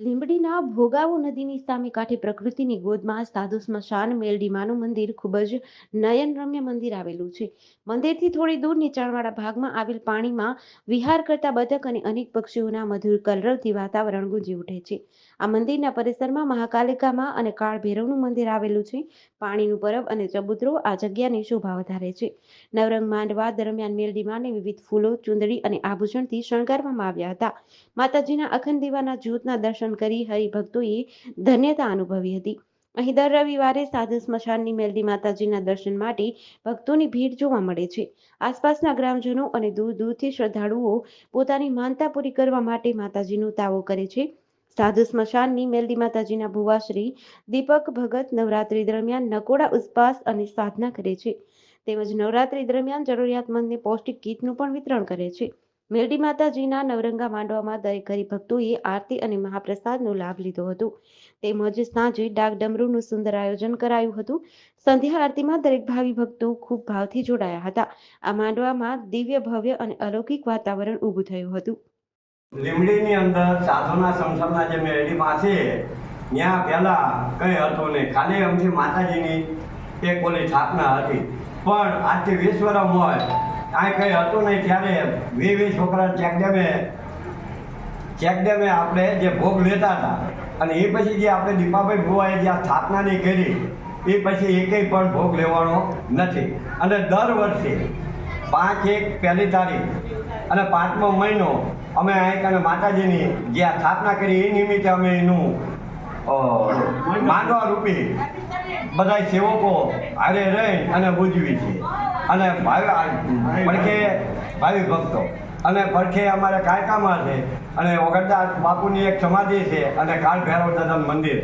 લીંબડીના ભોગાવો નદીની સામે કાંઠે પ્રકૃતિની ગોદમાં સાધુ સ્મશાન મેલડીમાનું મંદિર ખૂબ જ નયનરમ્ય મંદિર આવેલું છે. મંદિરથી થોડી દૂર નીચાણવાળા ભાગમાં આવેલ પાણીમાં વિહાર કરતા બતક અને અનેક પક્ષીઓના મધુર કલરવથી વાતાવરણ ગુંજી ઉઠે છે. આ મંદિરના પરિસરમાં મહાકાલિકામાં અને કાળ ભૈરવનું મંદિર આવેલું છે. પાણીનું પરબ અને ચબૂતરો આ જગ્યાની શોભા વધારે છે. નવરંગ માંડવા દરમિયાન મેલડીમાને વિવિધ ફૂલો, ચુંદડી અને આભૂષણથી શણગારવામાં આવ્યા હતા. માતાજીના અખંડ દીવાના જ્યોતના દર્શન કરી હરિભક્તોએ ધન્યતા અનુભવી હતી. અહીં દર રવિવારે સાધુ સ્મશાનની મેલડી માતાજીના દર્શન માટે ભક્તોની ભીડ જોવા મળે છે. આસપાસના ગ્રામજનો અને દૂર દૂરથી શ્રદ્ધાળુઓ પોતાની માનતા પૂરી કરવા માટે માતાજીનો તાવો કરે છે. સાધુ સ્મશાનની મેલડી માતાજીના ભુવાશ્રી દીપક ભગત નવરાત્રી દરમિયાન નકોડા ઉપવાસ અને સાધના કરે છે. તેમજ નવરાત્રી દરમિયાન જરૂરિયાતમંદને પૌષ્ટિક કીટનું પણ વિતરણ કરે છે. મેલડી માતાજીના નવરંગા માંડવામાં દરેક હરિભક્તોએ આરતી અને મહાપ્રસાદનો લાભ લીધો હતો. તેમજ સાંજે ડાક ડમરૂનું સુંદર આયોજન કરાયું હતું. સંધ્યા આરતીમાં દરેક ભાવિ ભક્તો ખૂબ ભાવથી જોડાયા હતા. આ માંડવામાં દિવ્ય ભવ્ય અને અલૌકિક વાતાવરણ ઊભું થયું હતું. લીમડીની અંદર સાધુના સંસારના જે મેરડી પાસે, ત્યાં પહેલા કંઈ હતું નહીં. ખાલી અમથી માતાજીની એક ઓલી સ્થાપના હતી. પણ આજથી વીસ વર્ષ હોય, કાંઈ કંઈ હતું નહીં, ત્યારે વી વી છોકરા ચેકડેમે ચેકડેમે આપણે જે ભોગ લેતા હતા, અને એ પછી જે આપણે દીપાભાઈ ભુવાએ જે આ સ્થાપનાની કરી, એ પછી એકેય પણ ભોગ લેવાનો નથી. અને દર વર્ષે પાંચ એક પહેલી તારીખ અને પાંચમો મહિનો અમે અહીં અમે માતાજીની જે આ સ્થાપના કરી એ નિમિત્તે અમે એનું માંડવા રૂપી બધા સેવકો હારે રહી અને ઉજવી છે અને પડખે ભાવિ ભક્તો. અને પડખે અમારે કાયકામાં છે અને ઓગણદાસ બાપુની એક સમાધિ છે અને કાળ ભૈરવ દાદાનું મંદિર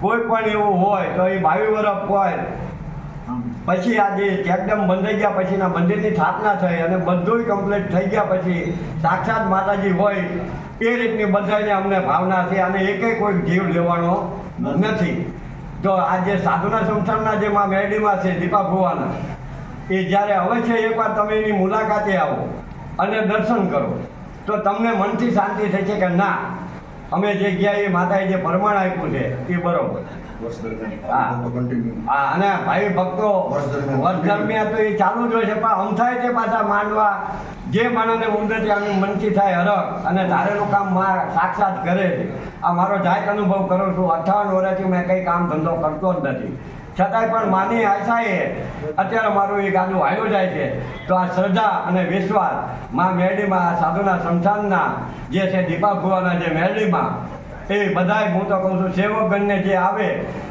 કોઈ પણ એવું હોય તો એ ભાવી વરફ હોય પછી આજે ચેકડેમ બંધાઈ ગયા પછીના મંદિરની સ્થાપના થઈ અને બધું કમ્પ્લીટ થઈ ગયા પછી સાક્ષાત માતાજી હોય એ રીતની બધાને અમને ભાવના છે અને એકેય કોઈ જીવ લેવાનો નથી. તો આ જે સાધુના સંસ્થાનના જે માં મેરડીમાં છે દીપા ભુવાના, એ જ્યારે હવે છે એકવાર તમે એની મુલાકાતે આવો અને દર્શન કરો, તો તમને મનથી શાંતિ થશે કે ના અમે જે ગયા એ માતાએ જે પરમાણ આપ્યું છે, એ બરોબર. અને ભાઈ ભક્તો વર્ષ દરમિયાન. તો એ ચાલુ જ હોય છે, પણ અમથાય છે પાછા માંડવા. જે માણસને ઉન્નતિ આની મનથી થાય હરખ. અને ધારેલું કામમાં સાક્ષાત કરે છે. આ મારો જાત અનુભવ કરું છું. અઠ્ઠાવન વર્ષથી મેં કંઈ કામ ધંધો કરતો જ નથી. છતાંય પણ માની આશાએ અત્યારે મારું એ ગાડું હાલ્યું જાય છે. તો આ શ્રદ્ધા અને વિશ્વાસ મા મેરડીમાં આ સાધુના સંસ્થાનના જે છે દીપા ભુવાના જે મેરડીમાં એ બધાય હું તો કહું છું સેવકગણને જે આવે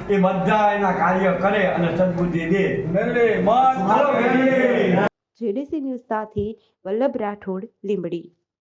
એ બધા એના કાર્ય કરે અને સદબુદ્ધિ દે! જેડીસી ન્યૂઝ સાથે વલ્લભ રાઠોડ લીંબડી.